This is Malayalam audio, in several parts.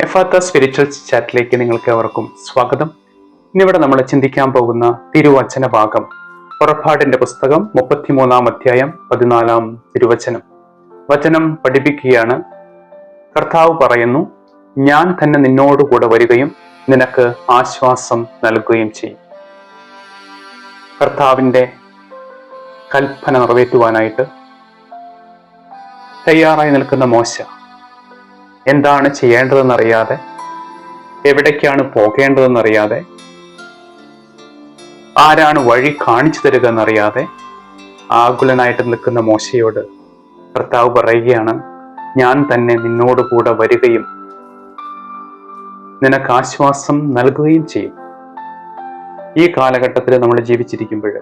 എഫാത്ത സ്പിരിച്വൽ ചാറ്റിലേക്ക് നിങ്ങൾക്ക് അവർക്കും സ്വാഗതം. ഇന്നിവിടെ നമ്മൾ ചിന്തിക്കാൻ പോകുന്ന തിരുവചന ഭാഗം. പുറപ്പാടിന്റെ പുസ്തകം മുപ്പത്തിമൂന്നാം അധ്യായം പതിനാലാം തിരുവചനം. വചനം പഠിപ്പിക്കുകയാണ്. കർത്താവ് പറയുന്നു ഞാൻ തന്നെ നിന്നോടുകൂടെ വരികയും നിനക്ക് ആശ്വാസം നൽകുകയും ചെയ്യും. കർത്താവിന്റെ കൽപ്പന നിറവേറ്റുവാനായിട്ട് തയ്യാറായി നിൽക്കുന്ന മോശ എന്താണ് ചെയ്യേണ്ടതെന്നറിയാതെ എവിടേക്കാണ് പോകേണ്ടതെന്നറിയാതെ ആരാണ് വഴി കാണിച്ചു തരിക എന്നറിയാതെ ആകുലനായിട്ട് നിൽക്കുന്ന മോശയോട് കർത്താവ് പറയുകയാണ് ഞാൻ തന്നെ നിന്നോട് കൂടെ വരികയും നിനക്ക് ആശ്വാസം നൽകുകയും ചെയ്യും. ഈ കാലഘട്ടത്തിൽ നമ്മൾ ജീവിച്ചിരിക്കുമ്പോൾ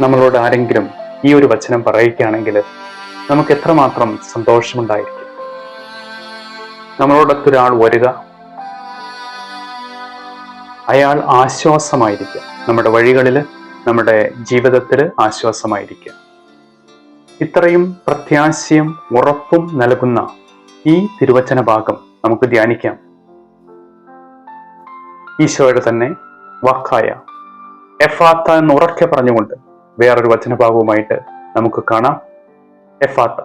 നമ്മളോട് ആരെങ്കിലും ഈ ഒരു വചനം പറയുകയാണെങ്കിൽ നമുക്ക് എത്രമാത്രം സന്തോഷമുണ്ടായിരിക്കും? നമ്മളോടൊത്തൊരാൾ വരിക അയാൾ ആശ്വാസമായിരിക്കുക. നമ്മുടെ വഴികളിൽ നമ്മുടെ ജീവിതത്തിൽ ആശ്വാസമായിരിക്കുക. ഇത്രയും പ്രത്യാശയും ഉറപ്പും നൽകുന്ന ഈ തിരുവചന ഭാഗം നമുക്ക് ധ്യാനിക്കാം. ഈശോയുടെ തന്നെ വാക്കായ എഫാത്ത എന്ന് ഉറക്കെ പറഞ്ഞുകൊണ്ട് വേറൊരു വചനഭാഗവുമായിട്ട് നമുക്ക് കാണാം. എഫാത്ത